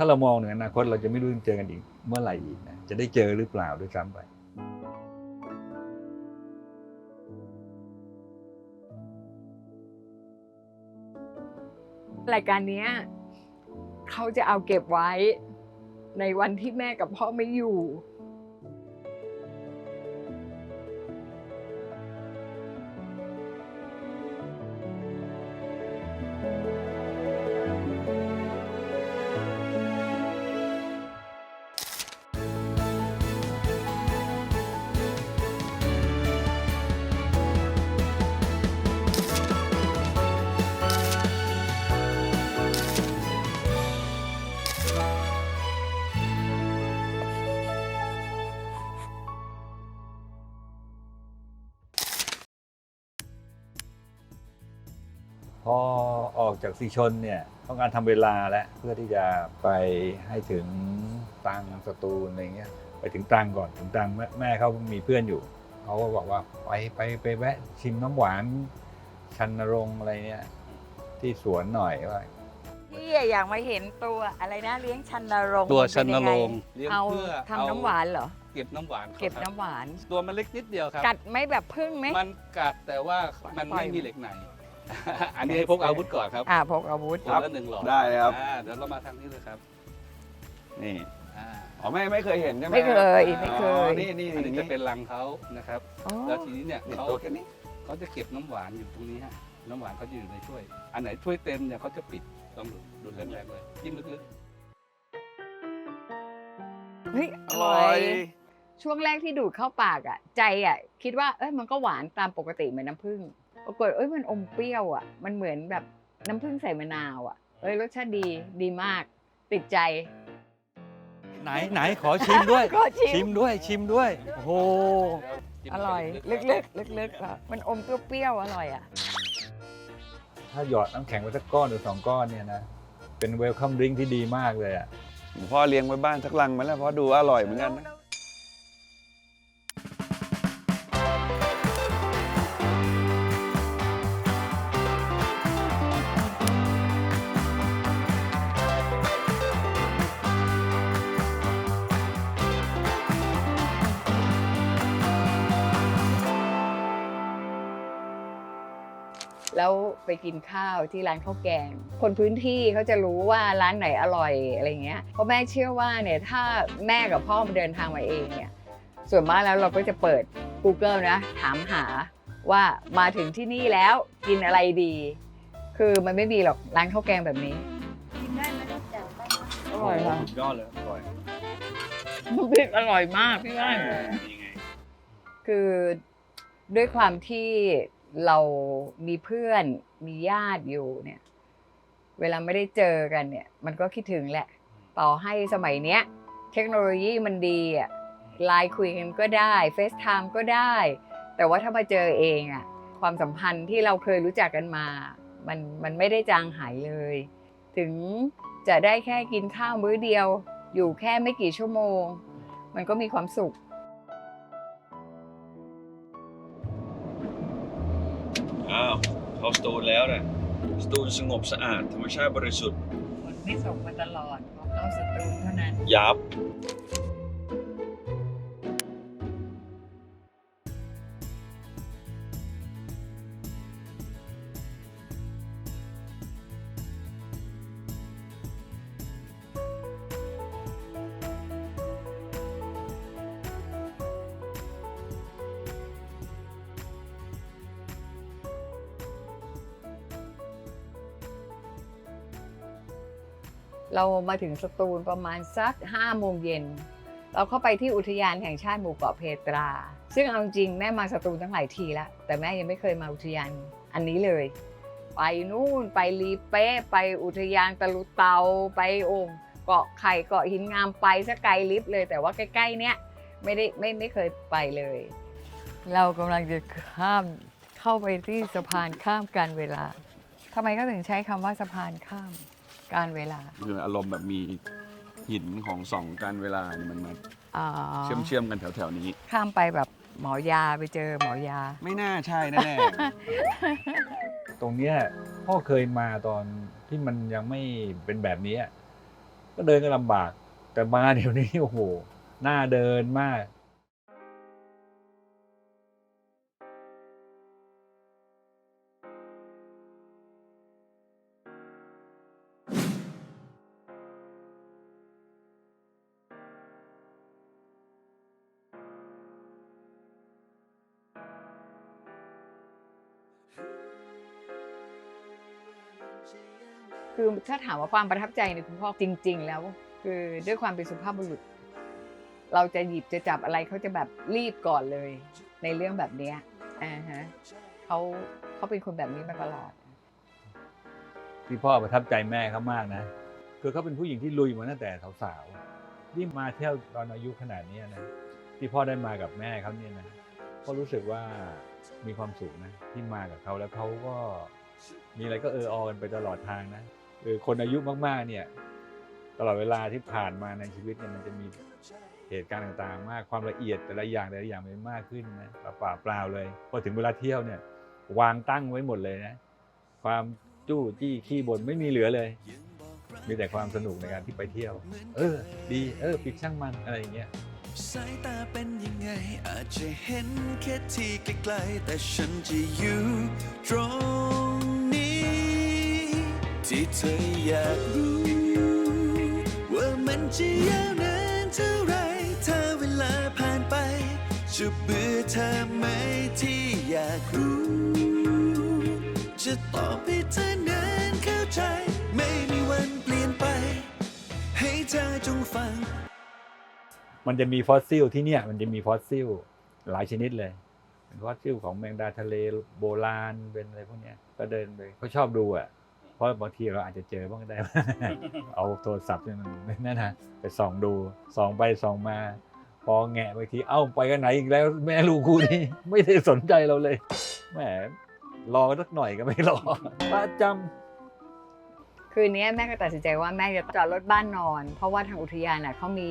ถ้าเรามองถึงอนาคตเราจะไม่รู้จะเจอกันอีกเมื่อไหร่อีกนะจะได้เจอหรือเปล่าด้วยซ้ำไปรายการนี้เขาจะเอาเก็บไว้ในวันที่แม่กับพ่อไม่อยู่ อออกจากสีชนเนี่ยต้องการทำเวลาแล้วเพื่อที่จะไปให้ถึงตรังสตูลอะไรเงี้ยไปถึงตรังก่อนถึงตรังแม่แม่เขามีเพื่อนอยู่เขาก็บอกว่าไปไปไปแวะชิมน้ำหวานชันนรงค์อะไรเนี่ยที่สวนหน่อยว่าพี่อยากมาเห็นตัวอะไรนะเลี้ยงชันนรงค์ตัวมัชันเป็นนยังโรไงงเลี้ยงเอาเพื่อทำน้ำหวานเหรอเก็บน้ำหวานขาเก็บครับน้ำหวาน ตัวมันเล็กนิดเดียวครับ กัดไหม่แบบพึ่งไหมมันกัดแต่ว่ามันปล่อไม่ยมีเหล็กใน อันนี้ให้พกอาวุธก่อนครับอ่าพกอาวุธคนละหนึ่งหลอดได้เลยครับ อ่าเดี๋ยวเรามาทางนี้เลยครับนี่อ่าอ๋อไม่ไม่เคยเห็นใช่ไหมไม่เคยไม่เคอ๋อยนี่นี่อันนี่นี้จะเป็นรังเขานะครับ อ๋อแล้วทีนี้เนี่ยนี่เขาตัวแค่นี้เขาจะเก็บน้ำหวานอยู่ตรงนี้ฮะน้ำหวานเขาจะอยู่ในถ้วย อันไหนถ้วยเต็มเนี่ยเขาจะปิดต้องดูดดูดแรงๆเลยจิ้มลึกเฮ้ยออร่ร่ออยยช่วงแรกที่ดูดเข้าปากอะ ใจอะ คิดว่าเอ้ยมันก็หวานตามปกติเหมือนน้ำผึ้ง ปรากฏเอ้ยมันอมเปรี้ยวอะ มันเหมือนแบบน้ำผึ้งใส่มะนาวอะเอ้ยรสชาติดีดีมากติดใจ ไหนไหนขอชิมด้วยก็ชิชิมมด้วยชิมด้วย โอ้โหๆจิ้มอร่อยๆลึกๆลึกๆอะมันอมเปรี้ยวๆอร่อยอะ ถ้าหยอดน้ำแข็งไปสักก้อนหรือสองก้อนเนี่ยนะ เป็นเวลคัมดริงที่ดีมากเลยอะ พ่อเลี้ยงไว้บ้านสักลังไหมล่ะเพราะดูอร่อยเหมือนกันนะ แล้วไปกินข้าวที่ร้านข้าวแกง คนพื้นที่เขาจะรู้ว่าร้านไหนอร่อยอะไรเงี้ยเพราะแม่เชื่อว่าเนี่ยถ้าแม่กับพ่อมาเดินทางมาเองเนี่ยส่วนมากแล้วเราก็จะเปิด Google นะ ถามหาว่ามาถึงที่นี่แล้วกินอะไรดี คือมันไม่มีหรอกร้านข้าวแกงแบบนี้กินได้ไหมลูกจ๋าได้ไหมอร่อยค่ะสุดยอดเลยอร่อยน้ำพริกอร่อยมากพี่ว่านนี่ไงคือด้วยความที่ เรามีเพื่อนมีญาติอยู่เนี่ย เวลาไม่ได้เจอกันเนี่ย มันก็คิดถึงแหละ ต่อให้สมัยเนี้ย เทคโนโลยีมันดีอะไลน์คุยกันก็ได้เฟซไทม์ก็ได้ แต่ว่าถ้ามาเจอเองอะความสัมพันธ์ที่เราเคยรู้จักกันมา มันมันไม่ได้จางหายเลย ถึงจะได้แค่กินข้าวมื้อเดียว อยู่แค่ไม่กี่ชั่วโมง มันก็มีความสุข อ้าวเข้าสตูนแล้วนะสตูนสงบสะอาด ธรรมชาติบริสุทธิ์ ฝนไม่ส่งมาตลอดเพราะเข้าสตูลเท่านั้น ยับ เรามาถึงสตูลประมาณสักห้าโมงเย็น เราเข้าไปที่อุทยานแห่งชาติหมู่เกาะเพตรา ซึ่งเอาจริงแม่มาสตูลตั้งหลายทีแล้ว แต่แม่ยังไม่เคยมาอุทยานอันนี้เลย ไปนู่นไปลีเป๊ะไปอุทยานตะลุเตาไปโอ่งเกาะไข่เกาะหินงามไปสกไกลลิฟต์เลย แต่ว่าใกล้ๆเนี้ยไม่ได้ไม่ไม่เคยไปเลย เรากำลังจะข้ามเข้าไปที่สะพานข้ามการเวลาทำไมเขาถึงใช้คำว่าสะพานข้าม การเวลา คืออารมณ์แบบมีหินของสองการเวลาเนี่ยมันมาอ๋อเชื่อมเชื่อมๆกันแถวๆนี้ ข้ามไปแบบหมอยาไปเจอหมอยา ไม่น่าใช่แน่ตรงเนี้ยพ่อเคยมาตอนที่มันยังไม่เป็นแบบนี้อะก็เดินก็ลำบาก แต่มาเดี๋ยวนี้โอ้โหน่าเดินมาก คือถ้าถามว่าความประทับใจในคุณพ่อจริง ๆ แล้ว คือด้วยความเป็นสุภาพบุรุษ เราจะหยิบจะจับอะไรเขาจะแบบรีบก่อนเลย ในเรื่องแบบเนี้ยอ่าฮะเขาเขาเป็นคนแบบนี้มาตลอด ที่พ่อประทับใจแม่เขามากนะ คือเขาเป็นผู้หญิงที่ลุยมาตั้งแต่สาวๆที่มาเที่ยวตอนอายุขนาดนี้นะที่พ่อได้มากับแม่เขาเนี่ยนะก็รู้สึกว่ามีความสุขนะที่มากับเขาแล้วเขาก็มีอะไรก็เออออกันไปตลอดทางนะ คือคนอายุมากๆเนี่ยตลอดเวลาที่ผ่านมาในชีวิตเนี่ยมันจะมีเหตุการณ์ต่างๆ มากความละเอียดแต่ละอย่างแต่ละอย่างมันมากขึ้นนะเปล่าเปล่าเลยพอถึงเวลาเที่ยวเนี่ยวางตั้งไว้หมดเลยนะ ความจู้จี้ขี้บ่นไม่มีเหลือเลย มีแต่ความสนุกในการที่ไปเที่ยว เออ ดีเออปิดช่างมันอะไรอย่างเงี้ยสายตาเป็นยังไง อาจจะเห็นแค่ที่ไกลๆแต่ฉันจะอยู่ตรง ที่เธออยากรู้ ว่ามันจะยาวนานเท่าไรถ้าเวลาผ่านไป จะเบื่อเธอไหมที่อยากรู้ จะตอบให้เธอนานเข้าใจ ไม่มีวันเปลี่ยนไป ให้เธอจงฟัง มันจะมีฟอสซิลที่เนี่ยมันจะมีฟอสซิลหลายชนิดเลยเป็นฟอสซิลของแมงดาทะเลโบราณเป็นอะไรพวกเนี้ยก็เดินไปเขาชอบดูอะ เพราะบางทีเราอาจจะเจอบ้างก็ได้ เอาโทรศัพท์เนี่ยมันนั่นนะไปส่องดูส่องไปส่องมา พอแงะบางทีเอ้าไปกันไหนอีกแล้วแม่ลูกคู่นี้ไม่ได้สนใจเราเลยแหมรอสักหน่อยก็ไม่รอประจำคืนนี้แม่ก็ตัดสินใจว่าแม่จะจอดรถบ้านนอน เพราะว่าทางอุทยานน่ะเขามี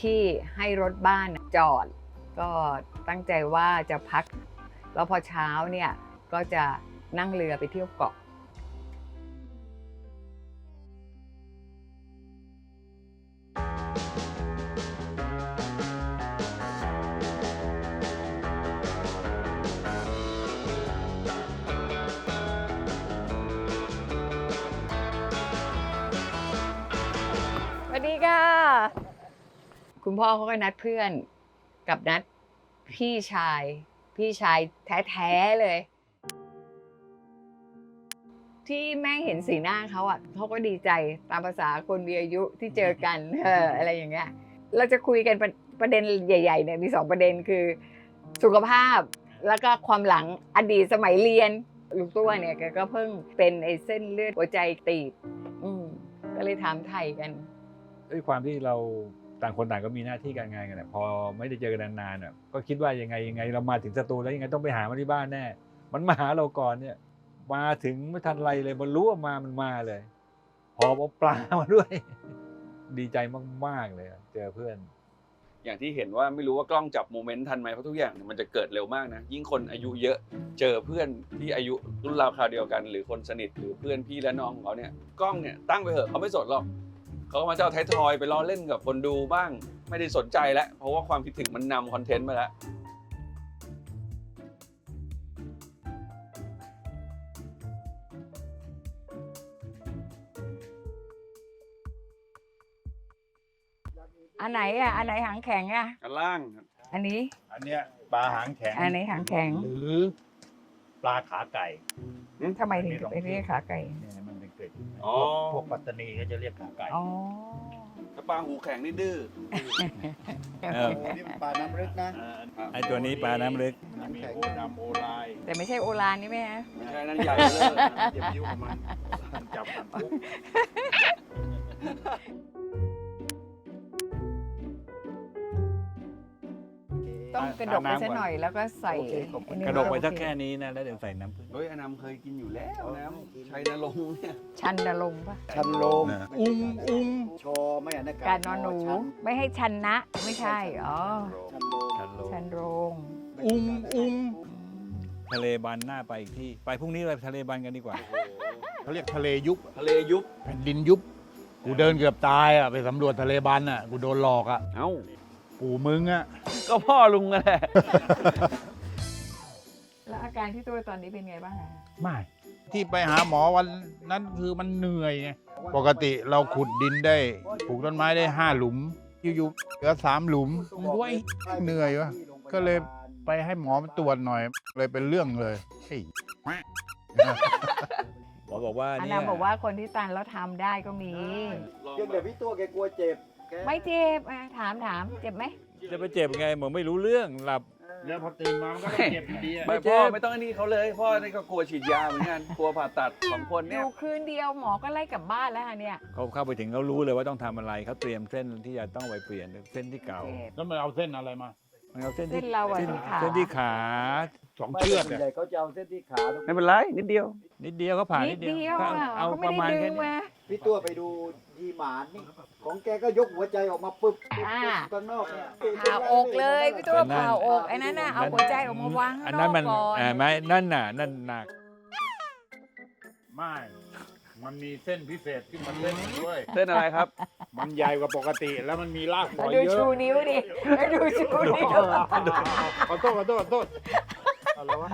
ที่ให้รถบ้านจอด ก็ตั้งใจว่าจะพัก แล้วพอเช้าเนี่ยก็จะนั่งเรือไปเที่ยวเกาะ ค่ะ คุณพ่อเขาก็นัดเพื่อนกับนัดพี่ชาย พี่ชายแท้ๆเลย ที่แม่เห็นสีหน้าเขาอะเขาก็ดีใจตามภาษาคนมีอายุที่เจอกันเอออะไรอย่างเงี้ยเราจะคุยกันประประเด็นใหญ่ๆเนี่ยมีสองประเด็นคือ สุขภาพแล้วก็ความหลังอดีตสมัยเรียนลูกตัวเนี่ยก็เพิ่งเป็นไอ้เส้นเลือดหัวใจตีบก็เลยถามไทยกัน ด้วยความที่เราต่างคนต่างก็มีหน้าที่การงานกันอะพอไม่ได้เจอกันนานๆอะก็คิดว่ายังไงยังไงเรามาถึงสตูแล้วยังไงต้องไปหามันที่บ้านแน่ มันมาหาเราก่อนเนี่ยมาถึงไม่ทันไรเลยมันรู้ว่ามามันมาเลยพอเอาปลามาด้วย ดีใจมากๆเลยเจอเพื่อน อย่างที่เห็นว่าไม่รู้ว่ากล้องจับโมเมนต์ทันไหมเพราะทุกอย่างมันจะเกิดเร็วมากนะยิ่งคนอายุเยอะเจอเพื่อนที่อายุรุ่นราวคราวเดียวกัน หรือคนสนิทหรือเพื่อนพี่และน้องของเขาเนี่ยกล้องเนี่ยตั้งไปเถอะเขาไม่สนหรอก เขาก็มาเจ้าไทยทอยไปล้อเล่นกับคนดูบ้าง ไม่ได้สนใจแล้ว เพราะว่าความคิดถึงมันนำคอนเทนต์มาแล้ว อันไหนอะ อันไหนหางแข็งอะ อันล่างอันนี้ อันเนี้ยปลาหางแข็งอันนี้หางแข็งหรือปลาขาไก่ทำไมถึงไปเรียกขาไก่เนี่ยมันเป็นเกล็ดอ๋อ พวกปัตตานีก็จะเรียกขาไก่อ๋อ ถ้าปลาหูแข็งนี่ดื้อเออนี่มันปลาน้ำลึกนะไอตัวนี้ปลาน้ำลึก น้ำแข็งโอดำโอลายแต่ไม่ใช่โอรานนี่ไหมฮะ ไม่ใช่นั่นใหญ่เลยเจ็บยิ้วของมันจับกันปุ๊บ ต้องกระดกไปสักหน่อยแล้วก็ใส่โอเคขอบคุณอันนี้กระดกไปสักโอเคแค่นี้นะแล้วเดี๋ยวใส่น้ำผึ้งเฮ้ยอนามเคยกินอยู่แล้วน้ำชัยนรงค์เนี่ยชันนรงค์ปะชันโลมนะ อุ้มอุ้มชอไม่อ่านการนอนหนู ไม่ให้ชันนะ ไม่ใช่อ๋อชันโลมชันโลชันโรง อุ้มอุ้มทะเลบันหน้าไปอีกที่ ไปพรุ่งนี้ไปทะเลบันกันดีกว่า เขาเรียกทะเลยุบทะเลยุบแผ่นดินยุบทกูเดินเกือบตายอะไปสำรวจทะเลบันอะกูโดนหลอกอะ เอ้า ปู่มึงอะก็พ่อลุงนั่นแหละแล้วอาการที่ตัวตอนนี้เป็นไงบ้างอะไม่ที่ไปหาหมอวันนั้นคือมันเหนื่อยไงปกติเราขุดดินได้ปลูกต้นไม้ได้ห้าหลุม อยู่ๆเหลือสามหลุมด้วยเหนื่อยวะก็เลยไปให้หมอมาตรวจหน่อย เลยเป็นเรื่องเลยเฮ้ยหมอบอกว่าอันเนี่นั้นยบอกว่าคนที่ตันแล้วทำได้ก็มีเรื่องเดี๋ยวพี่ตัวแกกลัวเจ็บ แกไม่เจ็บอะถามถามเจ็บไหม จะไปเจ็บไงหมอไม่รู้เรื่องหลับ แล้วพอตื่นมามันก็ต้องเจ็บอยู่ดีอะไม่ไม่เจ็พ่อบไม่ต้องไอ้นี่เขาเลยพ่อนี่ก็กลัวฉีดยาเหมือนกันกลัวผ่าตัดสองคนอเนี่ย ยู่คืนเดียวหมอก็ไล่กลับบ้านแล้วค่ะเนี่ยเขาเข้าไปถึงเขารู้เลยว่าต้องทำอะไรเขาเตรียมเส้นที่จะต้องไปเปลี่ยนเส้นที่เก่าเจ็บ แล้วมันเอาเส้นอะไรมามันเอาเส้นเส้ที่นเราอะเส้นที่ขา เส้นที่ขาสองไม่เชือกส่วนอะ ใหญ่เขาจะเอาเส้นที่ขาตรงไม่เป็นไรนิดเดียว นิดเดียวเขาผ่านินิดดเดีเดียยววอะเอาเขาปไม่ระได้มาณดึแค่งนี้มาพี่ตัวไปดูยีหมานนี่ ของแกก็ยกหัวใจออกมาปึ๊บปึ๊บอ่าปึ๊บข้างนอกเนี่ยผ่าอกเลยพี่ตัวนั่นผ่าอกไอ้นั่นน่ะเอาหัวใจออกมาวางอัข้านงนนั้อนกมันก่อนอ่าไม่นั่นน่ะนั่นหนักไม่ มันมีเส้นพิเศษที่มันเล่นด้วยเส้นอะไรครับ มันใหญ่กว่าปกติแล้วมันมีรากฝอยดูเยชูอะนิ้วดิดูชูนิ้วขอโทษขอโทษขอโทษอะไรวะ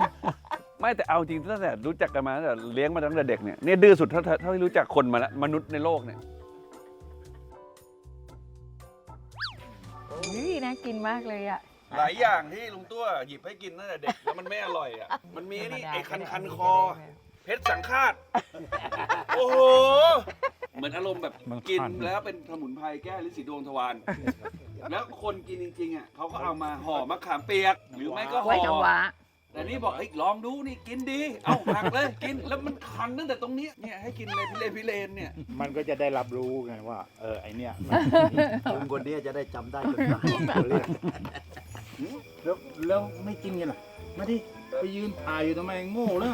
ไม่แต่เอาจริงตั้งแต่รู้จักกันมาตั้งแต่เลี้ยงมาตั้งแต่เด็กเนี่ยเนี่ยดื้อสุดเท่าเท่าเท่าที่รู้จักคนมาแล้วมนุษย์ในโลกเนี่ย นี่น่ากินมากเลยอะ หลายอย่างที่ลุงตัวหยิบให้กินตั้งแต่เด็กแล้วมันไม่อร่อยอะ มันมีนี่ไอ้คันคันๆคอ เพชรสังฆาต โอ้โห เหมือนอารมณ์แบบมันกินคันแล้วเป็นสมุนไพรแก้ฤทธิ์สีดวงทวาร แล้วคนกินจริงๆอะเขาก็เอามาห่อมะขามเปียก หรือไม่ก็ห่ไว้อน้ำว้า แต่นี่บอกเฮ้ยลองดูนี่กินดี เอาหักเลยกินแล้วมันคันตั้งแต่ตรงนี้เนี่ยให้กินเลยพิเลนพิเลนเนี่ยมันก็จะได้รับรู้ไงว่า เออไอเนี้ยลุงคนนี้จะได้จำได้จนตายแล้วแล้วไม่กินกันเหรอมาดิไปยืนถ่ายอยู่ทำไมโง่เลย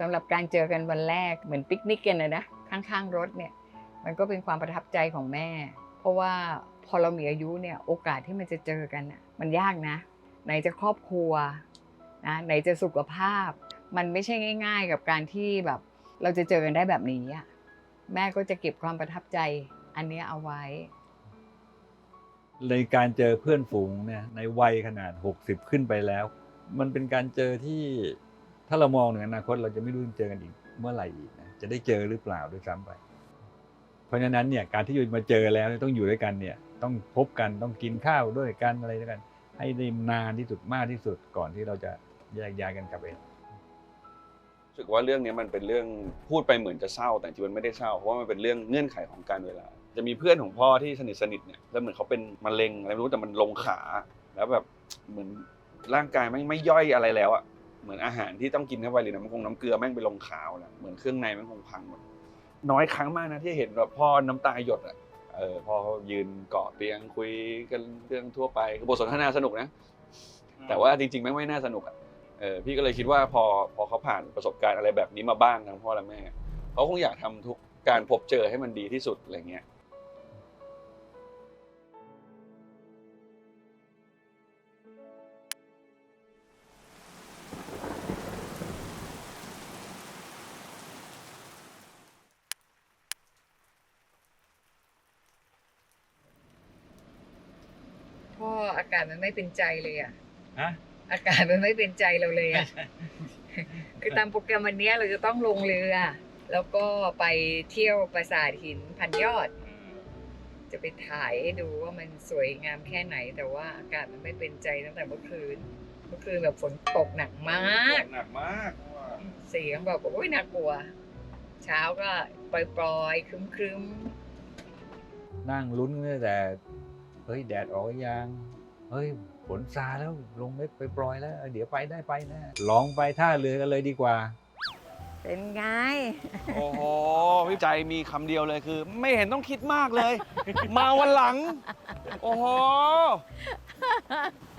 สำหรับการเจอกันวันแรกเหมือนปิกนิกกันนะนะข้างๆรถเนี่ย มันก็เป็นความประทับใจของแม่ เพราะว่า พอเรามีอายุเนี่ยโอกาสที่มันจะเจอกันมันยากนะ ไหนจะครอบครัวนะไหนจะสุขภาพ มันไม่ใช่ง่าย ๆ กับการที่แบบเราจะเจอกันได้แบบนี้อะแม่ก็จะเก็บความประทับใจอันนี้เอาไว้ ในการเจอเพื่อนฝูงเนี่ยในวัยขนาด 60 ขึ้นไปแล้ว มันเป็นการเจอที่ถ้าเรามองถึงอนาคตเราจะไม่รู้จะเจอกันอีกเมื่อไหร่อีกนะจะได้เจอหรือเปล่าด้วยซ้ำไป เพราะฉะนั้นเนี่ยการที่อยู่มาเจอแล้วต้องอยู่ด้วยกันเนี่ย ต้องพบกันต้องกินข้าวด้วยกันอะไรด้วยกัน ให้ได้นานที่สุดมากที่สุดก่อนที่เราจะแยกย้ายกันกลับเองรู้สึกว่าเรื่องนี้มันเป็นเรื่องพูดไปเหมือนจะเศร้า แต่จริงๆมันไม่ได้เศร้าเพราะว่ามันเป็นเรื่องเงื่อนไขของการเวลา จะมีเพื่อนของพ่อที่สนิทสนิทเนี่ยแล้วเหมือนเขาเป็นมะเร็งอะไรไม่รู้แต่มันลงขา แล้วแบบเหมือนร่างกายไม่ไม่ย่อยอะไรแล้วอะเหมือนอาหารที่ต้องกินเข้าไปหรือน้ำคงน้ำเกลือแม่งไปลงขาวแล้วเหมือนเครื่องในแม่งคงพังหมดน้อยครั้งมากนะที่เห็นแบบพ่อน้ำตาหยดอะ เออพ่อเขายืนเกาะเตียงคุยกันเรื่องทั่วไปคือบทสนทนาสนุกนะ แต่ว่าจริงๆแม่งไม่น่าสนุกอะเออพี่ก็เลยคิดว่าพอพอเขาผ่านประสบการณ์อะไรแบบนี้มาบ้างทั้งพ่อและแม่เขาคงอยากทำทุกการพบเจอให้มันดีที่สุดอะไรเงี้ย ออากาศมันไม่เป็นใจเลยอะฮะอากาศมันไม่เป็นใจเราเลยอะคือตามโปรแกรมวันเนี้ยเราจะต้องลงเรือ แล้วก็ไปเที่ยวปราสาทหินพันยอด จะไปถ่ายให้ดูว่ามันสวยงามแค่ไหน แต่ว่าอากาศมันไม่เป็นใจตั้งแต่เมื่อคืน เมื่อคืนแบบฝนตกหนักมากหนักมากเสียงแบบโอ้ยน่ากลัว เช้าก็ปล่อยๆครึ้มนั่งลุ้นตั้งแต่เฮ้ยแดดออกหรือยัง เฮ้ยฝนซาแล้วลงเม็ดไปปล่อยแล้วเออเดี๋ยวไปได้ไปนะลองไปท่าเรือกันเลยดีกว่าๆเป็นไง โอ้โหพี่ใจมีคำเดียวเลยคือ ไม่เห็นต้องคิดมากเลย มาวันหลัง โอ้โห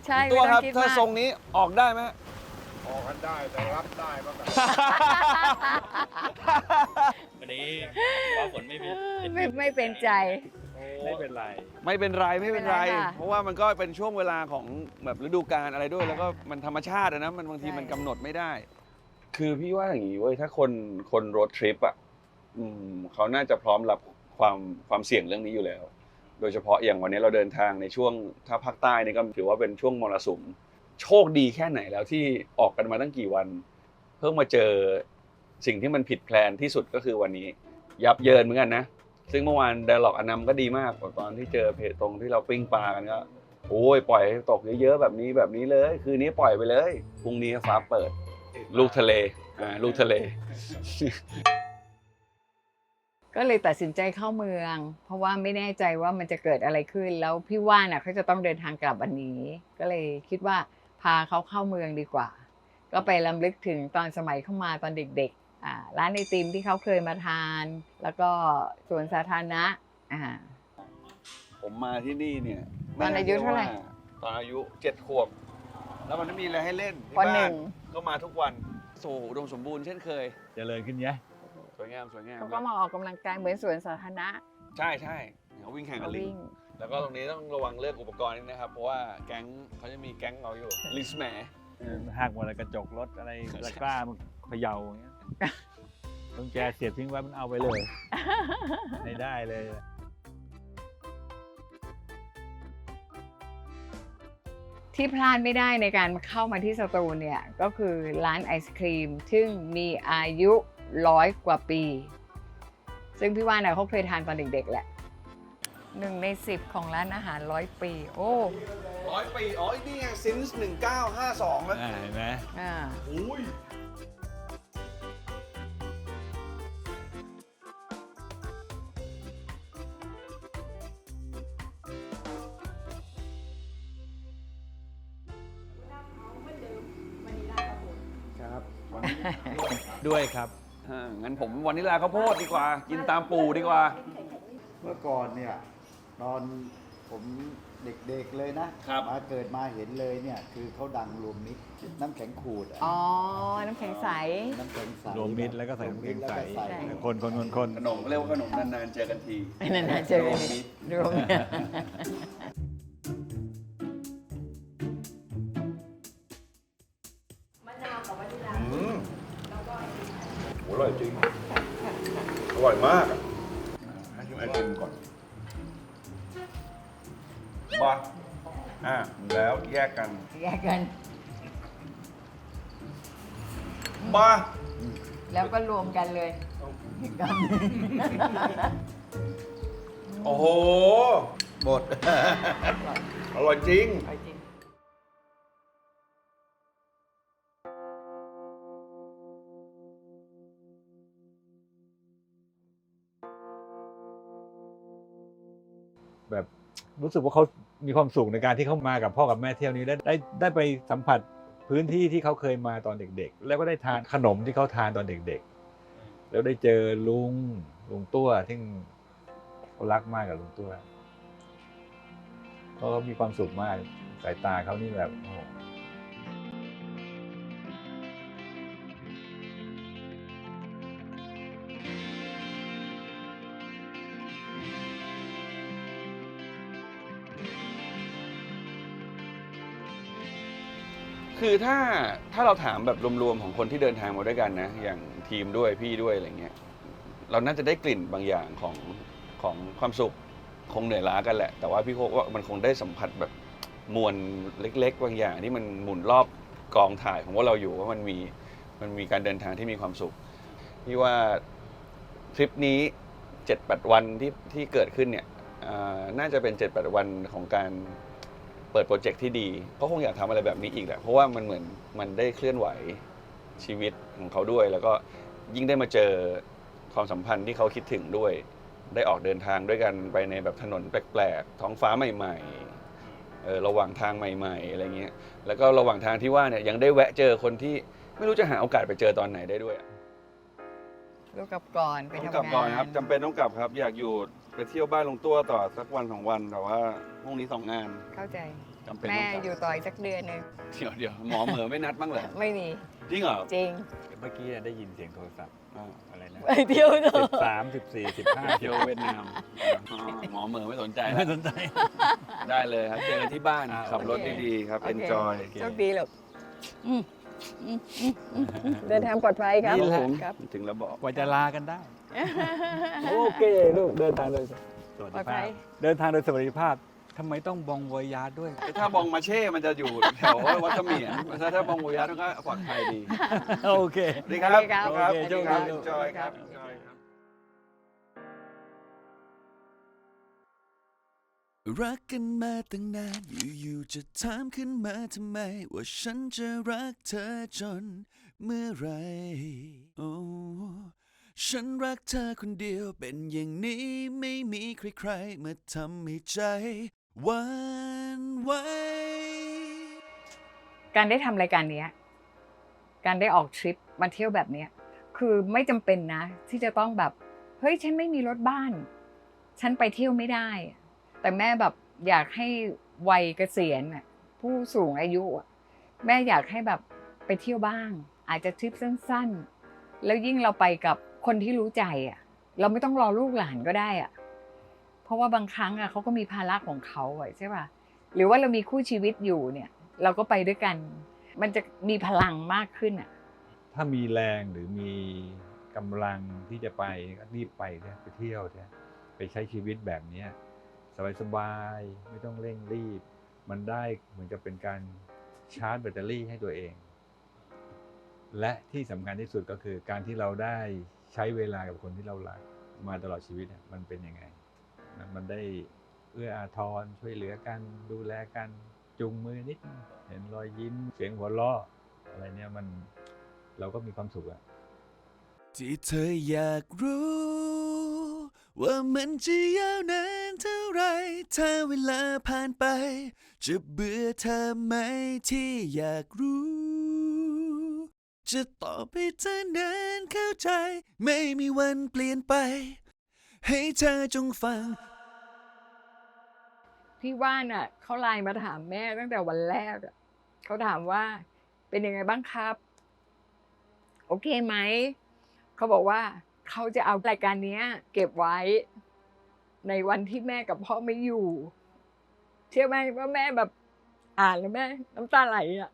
ใช่ตัวไม่คต้อรับงคิดถ้ามากทรงนี้ออกได้ไหม ออกกันได้แต่รับได้บ้างกัน วันนี้ฟ้าฝนไม่มีไม่ไม่เป็นใจ ไม่เป็นไร ไม่เป็นไรไม่เป็นไร ไม่เป็นไรค่ะ เพราะว่ามันก็เป็นช่วงเวลาของแบบฤดูกาลอะไรด้วย แล้วก็มันธรรมชาติอะนะมันบางทีใช่มันกำหนดไม่ได้ คือพี่ว่าอย่างนี้เว้ยถ้าคนคนรถทริปอะอืมเขาน่าจะพร้อมรับความความเสี่ยงเรื่องนี้อยู่แล้ว โดยเฉพาะอย่างวันนี้เราเดินทางในช่วงถ้าภาคใต้นี่ก็ถือว่าเป็นช่วงมรสุม โชคดีแค่ไหนแล้วที่ออกกันมาตั้งกี่วัน เพิ่งมาเจอสิ่งที่มันผิดแพลนที่สุดก็คือวันนี้ ยับเยินเหมือนกันนะ ซึ่งเมื่อวานไดร็อกอนำก็ดีมากตอนที่เจอเพจตรงที่เราปิ้งปลากันก็โอ้ยปล่อยให้ตกเยอะๆแบบนี้แบบนี้เลย คืนนี้ปล่อยไปเลยพรุ่งนี้ฟ้าเปิด ลูกทะเลอ่าลูกทะเล ก็เลยตัดสินใจเข้าเมือง เพราะว่าไม่แน่ใจว่ามันจะเกิดอะไรขึ้น แล้วพี่ว่าน่ะเขาจะต้องเดินทางกลับวันนี้ ก็เลยคิดว่าพาเขาเข้าเมืองดีกว่า ก็ไปลำลึกถึงตอนสมัยเข้ามาตอนเด็กๆ ร้านไอติมที่เขาเคยมาทาน แล้วก็สวนสาธารณะอ่าผมมาที่นี่เนี่ยตอนอายุเท่าไหร่ม่น่ชื่อว่ตอนอายุเจ็ดขวบ แล้วมันไม่มีอะไรให้เล่นที่ปหบ้านึ่นงก็มาทุกวันโซอุดมสมบูรณ์เช่นเคยเจริญขึ้นเยอะสวยงามสวยงามเขาก็มาออกกำลังกายเหมือนสวนสาธารณะ ใช่ใช่เขาวิ่งแข่งกัเขาบลิวิ่งงแล้วก็ตรงนี้ต้องระวังเรื่องอุปกรณ์นิดนะครับ เพราะว่าแก๊งเขาจะมีแก๊งเราอยู่ลิสแหมหักหมดเลยกระจกรถอะไรตะกร้ามันเขย่าอย่างเงี้ย ต้องแจเสียบทิ้งไว้มันเอาไปเลย ไม่ได้เลยที่พลาดไม่ได้ในการเข้ามาที่สตูลเนี่ย ก็คือร้านไอศครีม ซึ่งมีอายุร้อยกว่าปี ซึ่งพี่ว่านะเขาเคยทานตอนเด็กๆแหละหนึ่งในสิบของร้านอาหารร้อยปี โอ้ร้อยปี อ๋อ นี่ไง since 1952แล้วอ่าเห็นไหมอ่า อุ้ย ด้วยครับ อ่างั้นผมวานิลาข้าวโพดดีกว่า กินตามปู่ดีกว่า เมื่อก่อนเนี่ยตอนผมเด็กๆเลยนะครับ มาเกิดมาเห็นเลยเนี่ยคือเขาดังรวมมิตรน้ำแข็งขูดอะอ๋อ น้ำแข็งใส น้ำแข็งใสรวมมิตรแล้วก็ใส่น้ำแข็งใสแล้วก็ใช่คนคนคนคน ขนมเรียกว่าขนมนานๆเจอกันที นานๆเจอกันทีรวมอื รวมกันเลยโอ้โหหมด อร่อยจริงไปจริงแบบรู้สึกว่าเขามีความสุขในการที่เขามากับพ่อกับแม่เที่ยวนี้ได้ได้ได้ไปสัมผัสพื้นที่ที่เขาเคยมาตอนเด็กๆ แล้วก็ได้ทานขนมที่เขาทานตอนเด็กๆ แล้วได้เจอลุงลุงตัวที่เขารักมากกับลุงตัวเขามีความสุขมากสายตาเขานี่แบบโอ้ คือถ้าถ้าเราถามแบบรวมๆของคนที่เดินทางมาด้วยกันนะ อย่างทีมด้วยพี่ด้วยอะไรเงี้ยเราน่าจะได้กลิ่นบางอย่างของของความสุขคงเหนื่อยล้ากันแหละ แต่ว่าพี่โคกว่ามันคงได้สัมผัสแบบมวลเล็ก ๆ บางอย่างที่มันหมุนรอบกองถ่ายของพวกเราอยู่ว่ามันมีมันมีการเดินทางที่มีความสุขพี่ว่าทริปนี้เจ็ดแปดวันที่ที่เกิดขึ้นเนี่ยอ่าน่าจะเป็นเจ็ดแปดวันของการ เปิดโปรเจกต์ที่ดีเขาคงอยากทำอะไรแบบนี้อีกแหละเพราะว่ามันเหมือนมันได้เคลื่อนไหวชีวิตของเขาด้วย แล้วก็ยิ่งได้มาเจอความสัมพันธ์ที่เขาคิดถึงด้วย ได้ออกเดินทางด้วยกันไปในแบบถนนแปลกๆท้องฟ้าใหม่ๆเออระหว่างทางใหม่ ๆอะไรเงี้ยแล้วก็ระหว่างทางที่ว่าเนี่ยยังได้แวะเจอคนที่ไม่รู้จะหาโอกาสไปเจอตอนไหนได้ด้วยลูกกลับก่อนไปต้องทำงานกลับก่อนครับจำเป็นต้องกลับครับ อยากอยู่ ไปเที่ยวบ้านลงตัวต่อสักวันสองวันแต่ว่าพรุ่งนี้สองงานเข้าใจจำเป็นแม่ต้องกลับอยู่ต่ออีกสักเดือนหนึงเดี๋ยวเดี๋ยวหมอเหมือไม่นัดบ้างเหรอไม่มีจริงเหรอจริงเมื่อกี้ได้ยินเสียงโทรศัพท์อ่าอะไรนะไปเที่ยวเถสิอะบสามสิบสี่สิบห้าเที่ยวเวียดนามอ๋อหมอเหมือไม่สนใจไม่แล้วสนใจ ได้เลยครับเจอกันที่บ้านอ่า ขับรถโอเคดีๆครับ โอเค enjoy โชคดีลูกอืมเดินทางปลอดภัยครับนี่แหละ ครับ ถึงแล้วบอกกว่าจะลากันได้ โอเคลูกเดินทางโดยสวัสปลอดิดภัภาพย เดินทางโดยสวัสดิภาพทำไมต้องบองวอยาร์ดด้วย ถ้าบองมาเช่มันจะอยู่แถววัดเสมียนถ้าถ้าบองโวยามันก็ปลอดภัยดีโอเค ดีครับสวัสดีครับครับโอเคสวัสดีครับโชคดีจอยครับจอยครับ รักกันมาตั้งนาน อยู่ๆจะถามขึ้นมาทำไม ว่าฉันจะรักเธอจนเมื่อไหรโอ้ ฉันรักเธอคนเดียวเป็นอย่างนี้ไม่มีใครๆมาทำให้ใจหวันไหวการได้ทำรายการเนี้ย การได้ออกทริปมาเที่ยวแบบเนี้ย คือไม่จำเป็นนะ ที่จะต้องแบบ เฮ้ย ฉันไม่มีรถบ้าน ฉันไปเที่ยวไม่ได้ แต่แม่แบบอยากให้วัยเกษียณน่ะผู้สูงอายุอะแม่อยากให้แบบไปเที่ยวบ้าง อาจจะทริปสั้นๆ แล้วยิ่งเราไปกับ คนที่รู้ใจอะ เราไม่ต้องรอลูกหลานก็ได้อะ เพราะว่าบางครั้งอะเขาก็มีภาระของเขาอะใช่ป่ะหรือว่าเรามีคู่ชีวิตอยู่เนี่ย เราก็ไปด้วยกัน มันจะมีพลังมากขึ้นอะ ถ้ามีแรงหรือมีกำลังที่จะไปก็รีบไปเนี่ยไปเที่ยวเนี่ยไปใช้ชีวิตแบบเนี้ยสบายๆไม่ต้องเร่งรีบ มันได้เหมือนกับเป็นการชาร์จแบตเตอรี่ให้ตัวเอง และที่สำคัญที่สุดก็คือการที่เราได้ ใช้เวลากับคนที่เรารักมาตลอดชีวิตเนี่ยมันเป็นยังไง มันได้เอื้ออาทรช่วยเหลือกันดูแลกันจูงมือนิด เห็นรอยยิ้มเสียงหัวเราะอะไรเนี่ยมันเราก็มีความสุขอะที่เธออยากรู้ ว่ามันจะยาวนานเท่าไรถ้าเวลาผ่านไป จะเบื่อเธอไหมที่อยากรู้ จะตอบให้เธอนานเข้าใจ ไม่มีวันเปลี่ยนไป ให้เธอจงฟัง พี่ว่านอะเขาไลน์มาถามแม่ตั้งแต่วันแรกอะเขาถามว่าเป็นยังไงบ้างครับ โอเคไหม เขาบอกว่าเขาจะเอารายการเนี้ย เก็บไว้ ในวันที่แม่กับพ่อไม่อยู่ เชื่อไหมว่าแม่แบบอ่านแล้วแม่น้ำตาไหลอะ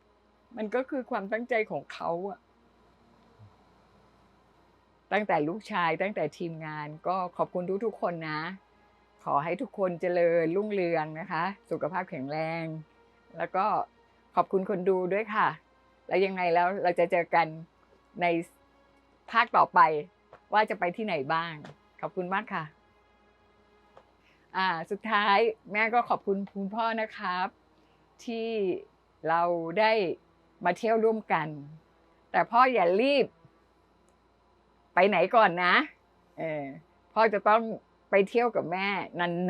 มันก็คือความตั้งใจของเขาอะ ตั้งแต่ลูกชายตั้งแต่ทีมงานก็ขอบคุณทุกๆคนนะ ขอให้ทุกคนเจริญรุ่งเรืองนะคะ สุขภาพแข็งแรง แล้วก็ขอบคุณคนดูด้วยค่ะ แล้วยังไงแล้วเราจะเจอกันในภาคต่อไปว่าจะไปที่ไหนบ้าง ขอบคุณมากค่ะอ่าสุดท้ายแม่ก็ขอบคุณคุณพ่อนะครับ ที่เราได้มาเที่ยวร่วมกัน แต่พ่ออย่ารีบ ไปไหนก่อนนะเออพ่อจะต้องไปเที่ยวกับแม่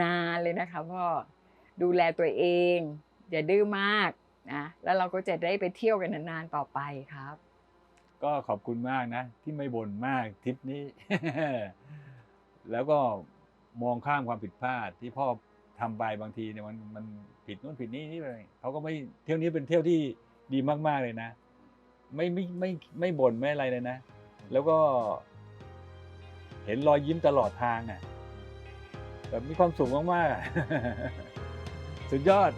นานๆเลยนะคะพ่อดูแลตัวเอง อย่าดื้อมากนะแล้วเราก็จะได้ไปเที่ยวกันนานๆต่อไปครับ ก็ขอบคุณมากนะ ที่ไม่บ่นมากทริปนี้ แล้วก็มองข้ามความผิดพลาดที่พ่อทำไปบางทีเนี่ยมันมันผิดนู่นผิดนี่นี่เลยเขาก็ไม่เที่ยวนี้เป็นเที่ยวที่ดีมากๆเลยนะ ไม่ไม่ไม่ไม่บ่นไม่อะไรเลยนะ แล้วก็ เห็นรอยยิ้มตลอดทางอะแบบมีความสุขมากๆอะสุดยอด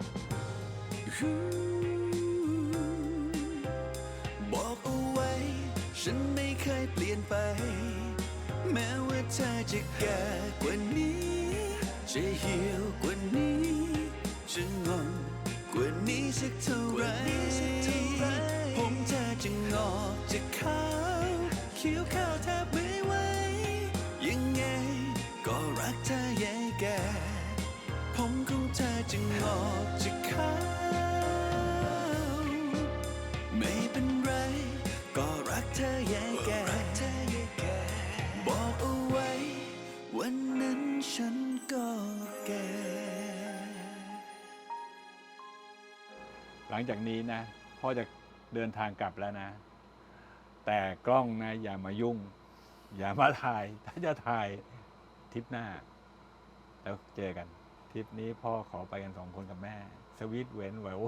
บอกเอาไว้ ฉันไม่เคยเปลี่ยนไป แม้ว่าเธอจะแก่กว่านี้ จะเหี่ยวกว่านี้ จะงอนกว่านี้สักเท่าไหรผมเธอจะงอกจะขาวเขียวข้าวแทบ งจากนี้นะพ่อจะเดินทางกลับแล้วนะ แต่กล้องนะอย่ามายุ่ง อย่ามาถ่าย ถ้าจะถ่ายทริปหน้า แล้วเจอกันทริปนี้พ่อขอไปกันสองคนกับแม่ สวิตเวนเวล